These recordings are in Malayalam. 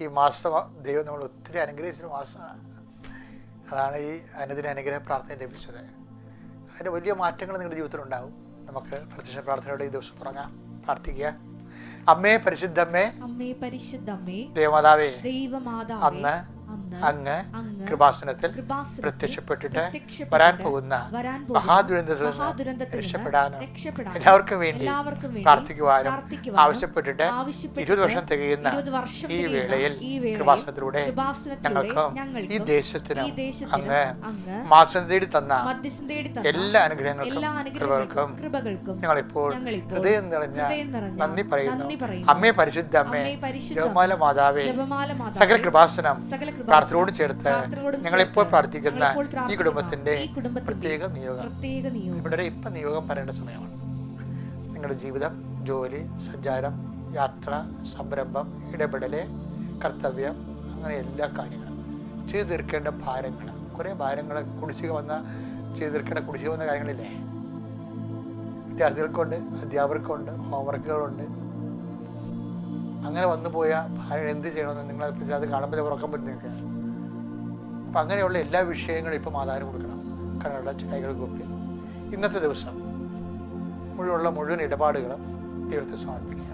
ഈ മാസം ദൈവം നമ്മൾ ഒത്തിരി അനുഗ്രഹിച്ചൊരു മാസമാണ്. അതാണ് ഈ അനുദിന അനുഗ്രഹ പ്രാർത്ഥന ലഭിച്ചത്. അതിന്റെ വലിയ മാറ്റങ്ങൾ നിങ്ങളുടെ ജീവിതത്തിൽ ഉണ്ടാവും നമുക്ക് പ്രത്യക്ഷ പ്രാർത്ഥനയോടെ ഈ ദിവസം തുടങ്ങാം. പ്രാർത്ഥിക്കുക. അമ്മേ പരിശുദ്ധമ്മേ അമ്മേ. പരിശുദ്ധമ്മേ ദേവമാതാവേ. ദൈവമാതാവേ. അന്ന് അങ്ങ് കൃപാസനത്തിൽ പ്രത്യക്ഷപ്പെട്ടിട്ട് വരാൻ പോകുന്ന മഹാദുരന്തത്തിൽ നിന്ന് രക്ഷപ്പെടാനും എല്ലാവർക്കും വേണ്ടി പ്രാർത്ഥിക്കുവാനും ആവശ്യപ്പെട്ടിട്ട് ഇരുപത് വർഷം തികയുന്ന ഈ വേളയിൽ കൃപാസനത്തിലൂടെ ഞങ്ങൾക്കും ഈ ദേശത്തിനും അങ്ങ് മാസം തേടി തന്ന എല്ലാ അനുഗ്രഹങ്ങൾക്കും കൃപകൾക്കും ഞങ്ങളിപ്പോൾ ഹൃദയം നിറഞ്ഞ നന്ദി പറയുന്നു. അമ്മയെ അമ്മേ പരിശുദ്ധ അമ്മേ ജപമാല മാതാവേ സകല കൃപാസനം പ്രാർത്ഥനയോട് ചേർത്ത് ഞങ്ങളിപ്പോൾ ഇപ്പോൾ പ്രാർത്ഥിക്കുന്ന ഈ കുടുംബത്തിന്റെ പ്രത്യേക നിയോഗം. ഇവിടെ ഇപ്പം നിയോഗം പറയേണ്ട സമയമാണ്. നിങ്ങളുടെ ജീവിതം ജോലി സഞ്ചാരം യാത്ര സംരംഭം ഇടപെടൽ കർത്തവ്യം അങ്ങനെ എല്ലാ കാര്യങ്ങളും. ചെയ്തു തീർക്കേണ്ട ഭാരങ്ങൾ. കുറേ ഭാരങ്ങൾ കുടിശ്ശിക വന്ന ചെയ്തു തീർക്കേണ്ട കുടിശ്ശിക വന്ന കാര്യങ്ങളില്ലേ? വിദ്യാർത്ഥികൾക്കുണ്ട് അധ്യാപകർക്കുണ്ട് ഹോംവർക്കുകളുണ്ട്. അങ്ങനെ വന്നു പോയ ഭാരം എന്ത് ചെയ്യണമെന്ന് നിങ്ങൾ അത് കാണുമ്പോൾ ഉറക്കം പറ്റുന്നൊക്കെ അപ്പം അങ്ങനെയുള്ള എല്ലാ വിഷയങ്ങളും ഇപ്പം ആധാരം കൊടുക്കണം. കണ്ണടച്ച് കൈകൾ കൂപ്പി. ഇന്നത്തെ ദിവസം മുഴുവനുള്ള മുഴുവൻ ഇടപാടുകളും ദൈവത്തെ സമർപ്പിക്കുക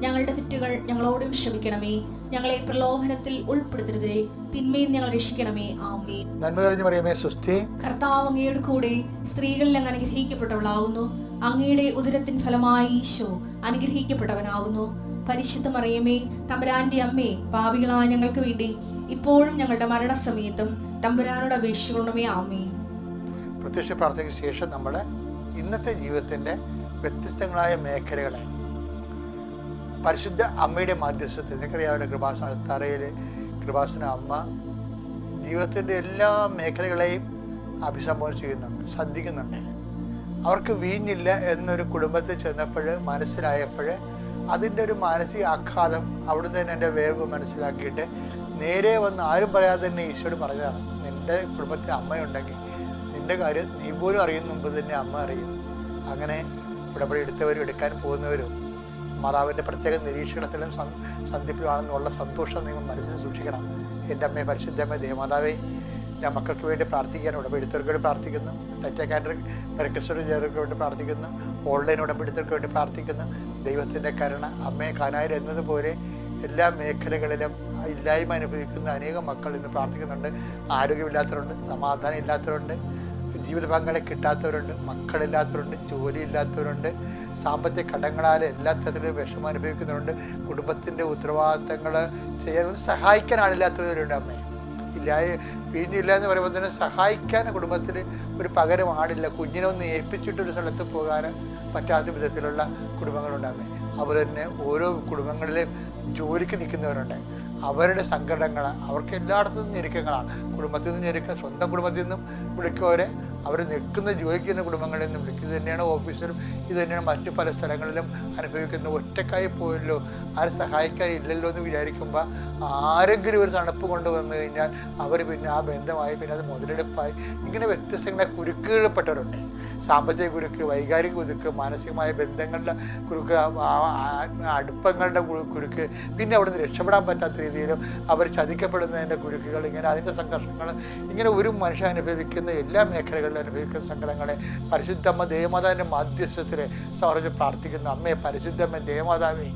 ഞങ്ങളുടെ തെറ്റുകൾ ഞങ്ങളോടും ക്ഷമിക്കണമേ. ഞങ്ങളെ പ്രലോഭനത്തിൽ ഉൾപ്പെടുത്തരുതേ. തിന്മയിൽ ഞങ്ങൾ രക്ഷിക്കണമേ. ആമേ നന്മ തെളിഞ്ഞു പറയുമേ സുസ്ഥി കർത്താവ് അങ്ങയുടെ കൂടെ സ്ത്രീകളിൽ അങ്ങ് അനുഗ്രഹിക്കപ്പെട്ടവളാകുന്നു. അങ്ങയുടെ ഉദരത്തിൻ ഫലമായി ഈശോ അനുഗ്രഹിക്കപ്പെട്ടവനാകുന്നു. പരിശുദ്ധ മറിയമേ തമ്പുരാന്റെ അമ്മേ പാപികളായ ഞങ്ങൾക്ക് വേണ്ടി ഇപ്പോഴും ഞങ്ങളുടെ മരണസമയത്തും തമ്പുരാനോട് അപേക്ഷിക്കണമേ. ആമേ പ്രത്യക്ഷ പ്രാർത്ഥനയ്ക്ക് ശേഷം നമ്മൾ ഇന്നത്തെ ജീവിതത്തിന്റെ വ്യത്യസ്തങ്ങളായ മേഖലകളെ പരിശുദ്ധ അമ്മയുടെ മാധ്യസ്ഥത്തിൽ നിനക്കറിയാവുന്ന കൃപാസന തറയിൽ കൃപാസന അമ്മ ജീവിതത്തിന്റെ എല്ലാ മേഖലകളെയും അഭിസംബോധന ചെയ്യുന്നുണ്ട് ശ്രദ്ധിക്കുന്നുണ്ട്. അവർക്ക് വീഞ്ഞില്ല എന്നൊരു കുടുംബത്തിൽ ചെന്നപ്പോൾ മനസ്സിലായപ്പോൾ അതിന്റെ ഒരു മാനസിക ആഘാതം അവിടുന്ന് തന്നെ എന്റെ വേവ് മനസ്സിലാക്കിയിട്ട് നേരെ വന്ന് ആരും പറയാതെ തന്നെ ഈശോട് പറഞ്ഞതാണ് നിന്റെ കുടുംബത്തിൽ അമ്മയുണ്ടെങ്കിൽ നിന്റെ കാര്യം നീ പോലും അറിയുന്ന മുമ്പ് തന്നെ അമ്മ അറിയും. അങ്ങനെ ഉടമ്പടി എടുത്തവരും എടുക്കാൻ പോകുന്നവരും മാതാവിന്റെ പ്രത്യേക നിരീക്ഷണത്തിലും സന് സന്ധിപ്പിലുമാണെന്നുള്ള സന്തോഷം നിങ്ങൾ മനസ്സിൽ സൂക്ഷിക്കണം. എന്റെ അമ്മയെ പരിശുദ്ധമ്മ ദേവമാതാവേ ഞാൻ മക്കൾക്ക് വേണ്ടി പ്രാർത്ഥിക്കാൻ ഉടമ്പെടുത്തവർക്ക് വേണ്ടി പ്രാർത്ഥിക്കുന്നു. ടെറ്റ കാൻഡർ പെരക്കസ്റ്റോട് ചേർക്ക് വേണ്ടി പ്രാർത്ഥിക്കുന്നു. ഓൺലൈൻ ഉടമ്പെടുത്തവർക്ക് വേണ്ടി പ്രാർത്ഥിക്കുന്നു. ദൈവത്തിന്റെ കരുണ അമ്മയെ കാനായിൽ എന്നതുപോലെ എല്ലാ മേഖലകളിലും ഇല്ലായ്മ അനുഭവിക്കുന്ന അനേകം മക്കൾ ഇന്ന് പ്രാർത്ഥിക്കുന്നുണ്ട്. ആരോഗ്യമില്ലാത്തവരുണ്ട് സമാധാനം ഇല്ലാത്തവരുണ്ട്. ജീവിത പങ്കാളെ കിട്ടാത്തവരുണ്ട് മക്കളില്ലാത്തവരുണ്ട് ജോലിയില്ലാത്തവരുണ്ട് സാമ്പത്തിക കടങ്ങളാൽ എല്ലാ തരത്തിലും വിഷമം അനുഭവിക്കുന്നവരുണ്ട്. കുടുംബത്തിന്റെ ഉത്തരവാദിത്തങ്ങൾ ചെയ്യാൻ സഹായിക്കാൻ ആളില്ലാത്തവരുണ്ട് അമ്മേ. ഇല്ലായ വീഞ്ഞില്ല എന്ന് പറയുമ്പോൾ തന്നെ സഹായിക്കാൻ കുടുംബത്തിൽ ഒരു പകരം ആടില്ല. കുഞ്ഞിനെ ഒന്ന് ഏൽപ്പിച്ചിട്ട് ഒരു സ്ഥലത്ത് പോകാൻ പറ്റാത്ത വിധത്തിലുള്ള കുടുംബങ്ങളുണ്ടാകും അതുപോലെ തന്നെ ഓരോ കുടുംബങ്ങളിലും ജോലിക്ക് നിൽക്കുന്നവരുണ്ട്. അവരുടെ സങ്കടങ്ങൾ അവർക്ക് എല്ലായിടത്തു ഞെരുക്കങ്ങളാണ്. കുടുംബത്തിൽ നിന്ന് ഞെരുക്കം സ്വന്തം കുടുംബത്തിൽ നിന്നും വിളിക്കുവരെ അവർ നിൽക്കുന്ന ജോലിക്കുന്ന കുടുംബങ്ങളിൽ നിന്നും വിളിക്കും. ഇത് തന്നെയാണ് ഓഫീസിലും ഇത് തന്നെയാണ് മറ്റു പല സ്ഥലങ്ങളിലും അനുഭവിക്കുന്ന ഒറ്റക്കായി പോയല്ലോ ആരും സഹായിക്കാനില്ലല്ലോ എന്ന് വിചാരിക്കുമ്പോൾ ആരെങ്കിലും ഒരു തണുപ്പ് കൊണ്ടുവന്നു കഴിഞ്ഞാൽ അവർ പിന്നെ ആ ബന്ധമായി പിന്നെ അത് മുതലെടുപ്പായി. ഇങ്ങനെ വ്യത്യസ്തങ്ങളെ കുരുക്കുകളിൽപ്പെട്ടവരുണ്ട്. സാമ്പത്തിക കുരുക്ക് വൈകാരിക കുരുക്ക് മാനസികമായ ബന്ധങ്ങളുടെ കുരുക്ക് അടുപ്പങ്ങളുടെ കുരുക്ക് പിന്നെ അവിടുന്ന് രക്ഷപ്പെടാൻ പറ്റാത്ത രീതിയിലും അവർ ചതിക്കപ്പെടുന്നതിന്റെ കുരുക്കുകൾ ഇങ്ങനെ അതിന്റെ സംഘർഷങ്ങൾ ഇങ്ങനെ ഒരു മനുഷ്യൻ അനുഭവിക്കുന്ന എല്ലാ മേഖലകളിലും അനുഭവിക്കുന്ന സങ്കടങ്ങളെ പരിശുദ്ധമ്മ ദേവമാതാവിന്റെ മാധ്യസ്ഥത്തിൽ സമർപ്പിച്ച് പ്രാർത്ഥിക്കുന്ന. അമ്മയെ പരിശുദ്ധമ്മ ദേവമാതാവേ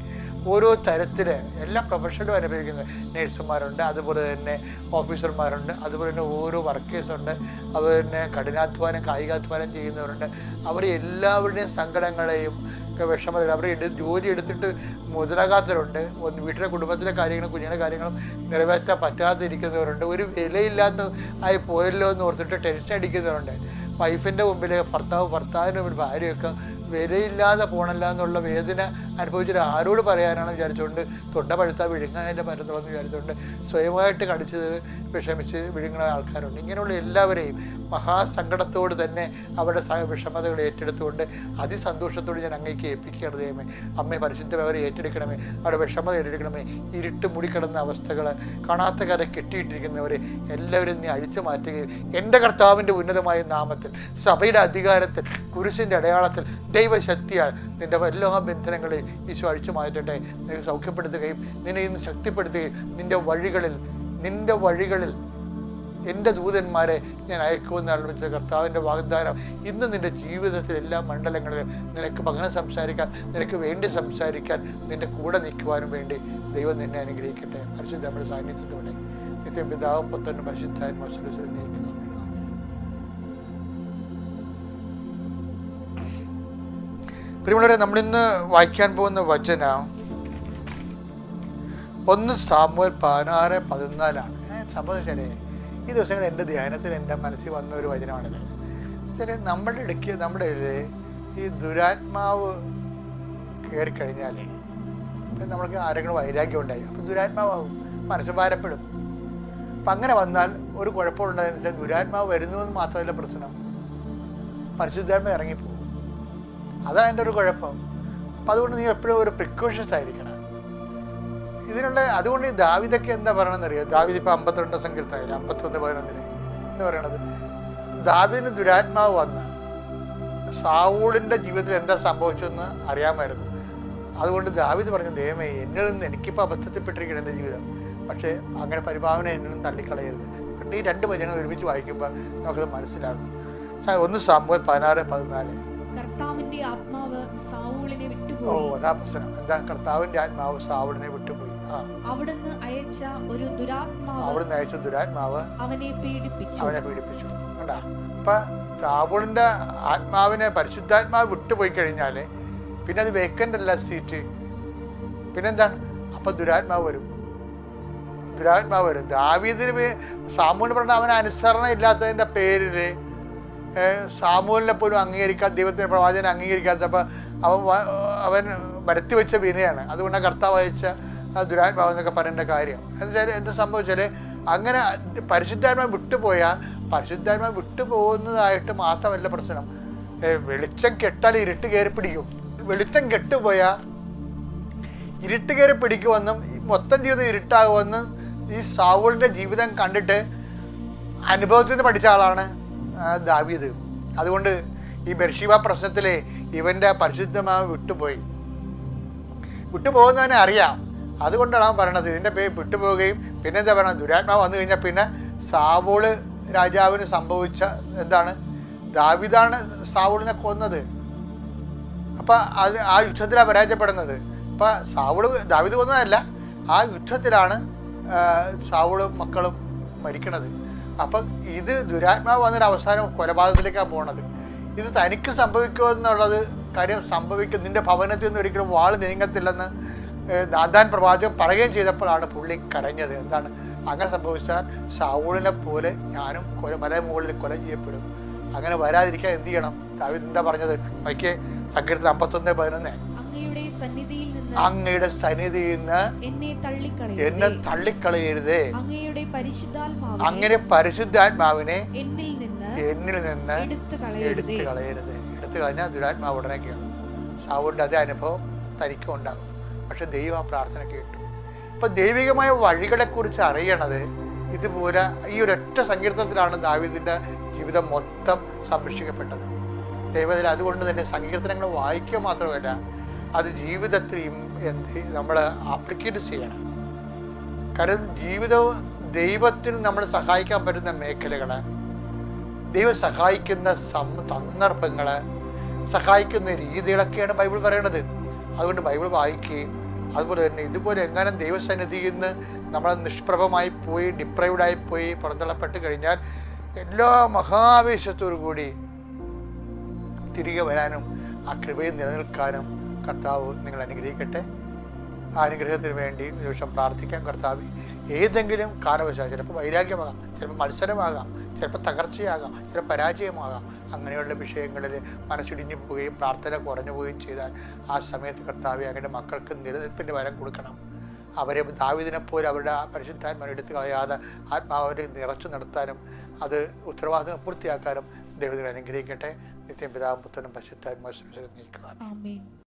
ഓരോ തരത്തിൽ എല്ലാ പ്രൊഫഷനിലും അനുഭവിക്കുന്നത് നേഴ്സുമാരുണ്ട് അതുപോലെ തന്നെ ഓഫീസർമാരുണ്ട് അതുപോലെ തന്നെ ഓരോ വർക്കേഴ്സുണ്ട് അവർ തന്നെ കഠിനാധ്വാനം കായികാധ്വാനം ചെയ്യുന്നവരുണ്ട്. അവർ എല്ലാവരുടെയും സങ്കടങ്ങളെയും വിഷമതകൾ അവർ എടു ജോലി എടുത്തിട്ട് മുതലാകാത്തവരുണ്ട്. വീട്ടിലെ കുടുംബത്തിലെ കാര്യങ്ങളും കുഞ്ഞിന്റെ കാര്യങ്ങളും നിറവേറ്റാൻ പറ്റാതിരിക്കുന്നവരുണ്ട്. ഒരു വിലയില്ലാത്ത ആയി പോയല്ലോ എന്ന് ഓർത്തിട്ട് ടെൻഷൻ അടിക്കുന്നവരുണ്ട്. വൈഫിന്റെ മുമ്പിൽ ഭർത്താവ് ഭർത്താവിന്റെ മുമ്പിൽ ഭാര്യയൊക്കെ വിലയില്ലാതെ പോകണല്ല എന്നുള്ള വേദന അനുഭവിച്ചിട്ട് ആരോട് പറയാനാണ് വിചാരിച്ചുകൊണ്ട് തൊണ്ട പഴുത്താൽ വിഴുങ്ങാതിന്റെ പരത്തുള്ളതെന്ന് വിചാരിച്ചുകൊണ്ട് സ്വയമായിട്ട് കടിച്ച് വിഷമിച്ച് വിഴുങ്ങുന്ന ആൾക്കാരുണ്ട്. ഇങ്ങനെയുള്ള എല്ലാവരെയും മഹാസങ്കടത്തോട് തന്നെ അവരുടെ വിഷമതകൾ ഏറ്റെടുത്തുകൊണ്ട് അതിസന്തോഷത്തോട് ഞാൻ അങ്ങേക്ക് ഏൽപ്പിക്കുകയാണ് ദൈവമേ. അമ്മയെ പരിശുദ്ധം അവരെ ഏറ്റെടുക്കണമേ. അവരുടെ വിഷമത ഏറ്റെടുക്കണമേ. ഇരുട്ട് മൂടിക്കിടന്ന അവസ്ഥകൾ കാണാത്ത കര കെട്ടിയിട്ടിരിക്കുന്നവരെ എല്ലാവരും നീ അഴിച്ചു മാറ്റുകയും എന്റെ കർത്താവിന്റെ ഉന്നതമായ നാമത്തിൽ സഭയുടെ അധികാരത്തിൽ കുരിശിന്റെ അടയാളത്തിൽ ദൈവശക്തിയാൽ നിന്റെ എല്ലാ ബന്ധനങ്ങളെയും ഈശോ അഴിച്ചു മാറ്റട്ടെ. നിനക്ക് സൗഖ്യപ്പെടുത്തുകയും നിന്നെ ഇന്ന് ശക്തിപ്പെടുത്തുകയും നിന്റെ വഴികളിൽ നിന്റെ വഴികളിൽ എന്റെ ദൂതന്മാരെ ഞാൻ അയക്കുമെന്ന് ആരംഭിച്ച കർത്താവിന്റെ വാഗ്ദാനം ഇന്ന് നിന്റെ ജീവിതത്തിൽ എല്ലാ മണ്ഡലങ്ങളിലും നിനക്ക് പകരം സംസാരിക്കാൻ നിനക്ക് വേണ്ടി സംസാരിക്കാൻ നിന്റെ കൂടെ നിൽക്കുവാനും വേണ്ടി ദൈവം നിന്നെ അനുഗ്രഹിക്കട്ടെ. പരിശുദ്ധ നമ്മുടെ സാന്നിധ്യത്തോടെ നിത്യം പിതാവും പുത്രനും പരിശുദ്ധായും മത്സരത്തിൽ നീക്കുക പ്രിയമുള്ളവരെ നമ്മളിന്ന് വായിക്കാൻ പോകുന്ന വചന ഒന്ന് സാമുവൽ പതിനാറ് പതിനാലാണ്. സംഭവിച്ചാലേ സംഭവിച്ചേ ഈ ദിവസങ്ങൾ എന്റെ ധ്യാനത്തിൽ എന്റെ മനസ്സിൽ വന്ന ഒരു വചനമാണിത്. വെച്ചാൽ നമ്മുടെ ഇടയ്ക്ക് നമ്മുടെ ഈ ദുരാത്മാവ് കയറി കഴിഞ്ഞാൽ ഇപ്പം നമ്മൾക്ക് ആരെങ്കിലും വൈരാഗ്യം ഉണ്ടായി. അപ്പം ദുരാത്മാവാകും മനസ്സ് ഭാരപ്പെടും. അപ്പം അങ്ങനെ വന്നാൽ ഒരു കുഴപ്പമുണ്ടായെന്ന് വെച്ചാൽ ദുരാത്മാവ് വരുന്നു എന്ന് മാത്രമല്ല പ്രശ്നം. പരിശുദ്ധാത്മ ഇറങ്ങിപ്പോകും. അതാണ് എന്റെ ഒരു കുഴപ്പം. അപ്പം അതുകൊണ്ട് നീ എപ്പോഴും ഒരു പ്രിക്കോഷൻസ് ആയിരിക്കണം. ഇതിനുള്ള അതുകൊണ്ട് ഈ ദാവിദൊക്കെ എന്താ പറയണമെന്നറിയോ ദാവിദ് ഇപ്പം അമ്പത്തിരണ്ട് സങ്കീർത്തനം അമ്പത്തൊന്ന് പതിനൊന്നിന്. എന്ന് പറയണത്? ദാവിദിന് ദുരാത്മാവ് വന്ന് സാവൂളിന്റെ ജീവിതത്തിൽ എന്താ സംഭവിച്ചതെന്ന് അറിയാമായിരുന്നു. അതുകൊണ്ട് ദാവിദ് പറഞ്ഞു ദൈവമേ എന്നിൽ നിന്ന് എനിക്കിപ്പോൾ അബദ്ധത്തിൽപ്പെട്ടിരിക്കണം എന്റെ ജീവിതം. പക്ഷേ അങ്ങനെ പരിഭാവന എന്നിൽ നിന്ന് തള്ളിക്കളയരുത്. ഈ രണ്ട് വചനങ്ങൾ ഒരുമിച്ച് വായിക്കുമ്പോൾ നമുക്കത് മനസ്സിലാകും. ഒന്ന് സംഭവം പതിനാറ് പതിനാല്. കർത്താവിന്റെ ആത്മാവ് സാവൂളിനെ ഓ വിട്ടുപോയി അതാ പ്രശ്നം. എന്താ? കർത്താവിന്റെ ആത്മാവ് സാവൂളിനെ വിട്ടുപോയി. അവിടുന്ന് അയച്ച ഒരു ദുരാത്മാവ് അവിടുന്ന് അയച്ച ദുരാത്മാവ് അവനെ പീഡിപ്പിച്ചു. അവനെ പീഡിപ്പിച്ചു. കണ്ടാ? അപ്പൊ സാബുളിന്റെ ആത്മാവിനെ പരിശുദ്ധാത്മാവ് വിട്ടുപോയി കഴിഞ്ഞാൽ പിന്നെ അത് വേക്കന്റ് അല്ല സീറ്റ് പിന്നെന്താണ് അപ്പൊ ദുരാത്മാവ് വരും. ദുരാത്മാവ് വരും. ദാവീദിന് സാമൂഹ്യ പറഞ്ഞ അവന് അനുസരണ ഇല്ലാത്തതിന്റെ പേരിൽ സാമൂലിനെ പോലും അംഗീകരിക്കാത്ത ദൈവത്തിന്റെ പ്രവാചകനെ അംഗീകരിക്കാത്തപ്പോൾ അവൻ അവൻ വരുത്തി വെച്ച വിനയാണ്. അതുകൊണ്ട് കർത്താവ് അയച്ച ദുരാത്മാവ് എന്നൊക്കെ പറയേണ്ട കാര്യം. എന്നുവെച്ചാൽ എന്ത് സംഭവിച്ചാൽ അങ്ങനെ പരിശുദ്ധാത്മാവ് വിട്ടുപോയാൽ പരിശുദ്ധാത്മാവ് വിട്ടുപോകുന്നതായിട്ട് മാത്രമല്ല പ്രശ്നം. വെളിച്ചം കെട്ടാൽ ഇരുട്ട് കയറി പിടിക്കും. വെളിച്ചം കെട്ടുപോയാൽ ഇരുട്ട് കയറി പിടിക്കുമെന്നും മൊത്തം ജീവിതം ഇരുട്ടാകുമെന്നും ഈ സാവൂളിന്റെ ജീവിതം കണ്ടിട്ട് അനുഭവത്തിൽ നിന്ന് പഠിച്ച ആളാണ് ദാവീദ്. അതുകൊണ്ട് ഈ ബർഷീവ പ്രശ്നത്തിൽ ഇവന്റെ പരിശുദ്ധമാവ് വിട്ടുപോയി. വിട്ടുപോകുന്നവനെ അറിയാം. അതുകൊണ്ടാണ് അവൻ പറയണത് ഇതിന്റെ പേര് വിട്ടുപോവുകയും പിന്നെ എന്താ പറയുക ദുരാത്മാവ് വന്നു കഴിഞ്ഞാൽ പിന്നെ സാവോൾ രാജാവിന് സംഭവിച്ച എന്താണ്? ദാവിദാണ് സാവൂളിനെ കൊന്നത്. അപ്പം അത് ആ യുദ്ധത്തിലാണ് പരാജയപ്പെടുന്നത്. അപ്പം സാവൂൾ ദാവിദ് കൊന്നതല്ല ആ യുദ്ധത്തിലാണ് സാവൂളും മക്കളും മരിക്കണത്. അപ്പം ഇത് ദുരാത്മാവ് വന്നൊരു അവസാനം കൊലപാതകത്തിലേക്കാണ് പോണത്. ഇത് തനിക്ക് സംഭവിക്കുമോ എന്നുള്ളത് കാര്യം സംഭവിക്കും. നിന്റെ ഭവനത്തിൽ നിന്ന് ഒരിക്കലും വാൾ നീങ്ങത്തില്ലെന്ന് ദാദാൻ പ്രവാചകൻ പറയുകയും ചെയ്തപ്പോഴാണ് പുള്ളി കരഞ്ഞത്. എന്താണ്? അങ്ങനെ സംഭവിച്ചാൽ സാവൂളിനെ പോലെ ഞാനും കൊല മല മുകളിൽ കൊല ചെയ്യപ്പെടും. അങ്ങനെ വരാതിരിക്കാൻ എന്ത് ചെയ്യണം? ദാവിദ് എന്താ പറഞ്ഞത്? നോക്കിയേ സങ്കീർത്തനം അമ്പത്തൊന്ന് പതിനൊന്ന്. അങ്ങയുടെ സന്നിധിയിൽ നിന്ന് അങ്ങയുടെ സന്നിധിയിൽ നിന്ന് എന്നെ എന്നെ തള്ളിക്കളയരുതേ. തള്ളിക്കളയരുതേ അങ്ങയുടെ പരിശുദ്ധാത്മാവ് അങ്ങനെ പരിശുദ്ധാത്മാവിനെ എന്നിൽ നിന്ന് എന്നിൽ നിന്ന് എടുത്തു കളയരുതേ. എടുത്തു കളയരുത്. എടുത്തു കളഞ്ഞാൽ ദുരാത്മാവ് ഉടനെ കയറും സാവുണ്ട് അതേ അനുഭവം തനിക്കും ഉണ്ടാകും. പക്ഷെ ദൈവം ആ പ്രാർത്ഥന കേട്ടു. ഇപ്പൊ ദൈവികമായ വഴികളെ കുറിച്ച് അറിയണത് ഇതുപോലെ ഈ ഒരൊറ്റ സങ്കീർത്തനത്തിലാണ് ദാവിദിന്റെ ജീവിതം മൊത്തം സംരക്ഷിക്കപ്പെട്ടത്. ദൈവത്തിൽ അതുകൊണ്ട് തന്നെ സങ്കീർത്തനങ്ങൾ വായിക്കുക മാത്രമല്ല അത് ജീവിതത്തിലും എന്ത് നമ്മൾ ആപ്ലിക്കേറ്റ് ചെയ്യണം. കാരണം ജീവിതവും ദൈവത്തിന് നമ്മൾ സഹായിക്കാൻ പറ്റുന്ന മേഖലകൾ ദൈവം സഹായിക്കുന്ന സം സന്ദർഭങ്ങൾ സഹായിക്കുന്ന രീതികളൊക്കെയാണ് ബൈബിൾ പറയണത്. അതുകൊണ്ട് ബൈബിൾ വായിക്കുകയും അതുപോലെ തന്നെ ഇതുപോലെ എങ്ങനെ ദൈവസന്നിധിയിൽ നിന്ന് നമ്മൾ നിഷ്പ്രഭമായി പോയി ഡിപ്രൈവ്ഡായി പോയി പുറന്തള്ളപ്പെട്ട് കഴിഞ്ഞാൽ എല്ലാ മഹാവേശത്തോടു കൂടി തിരികെ വരാനും ആ കൃപയിൽ നിലനിൽക്കാനും കർത്താവ് നിങ്ങൾ അനുഗ്രഹിക്കട്ടെ. അനുഗ്രഹത്തിന് വേണ്ടി ഒരു നിമിഷം പ്രാർത്ഥിക്കാം കർത്താവ്. ഏതെങ്കിലും കാരണവശാൽ ചിലപ്പോൾ വൈരാഗ്യമാകാം ചിലപ്പോൾ മത്സരമാകാം ചിലപ്പോൾ തകർച്ചയാകാം ചിലപ്പോൾ പരാജയമാകാം. അങ്ങനെയുള്ള വിഷയങ്ങളിൽ മനസ്സിടിഞ്ഞു പോവുകയും പ്രാർത്ഥന കുറഞ്ഞു പോവുകയും ചെയ്താൽ ആ സമയത്ത് കർത്താവ് അങ്ങയുടെ മക്കൾക്ക് നിലനിൽപ്പിന്റെ വരം കൊടുക്കണം. അവരെ ദാവിദിനെ പോലെ അവരുടെ ആ പരിശുദ്ധാത്മാൻ എടുത്തു കളയാതെ ആത്മാവിനെ നിറച്ചു നടത്താനും അത് ഉത്തരവാദിത്വം പൂർത്തിയാക്കാനും ദൈവത്തിൽ അനുഗ്രഹിക്കട്ടെ. നിത്യം പിതാവും പുത്രനും പരിശുദ്ധാത്മാ നീക്കുക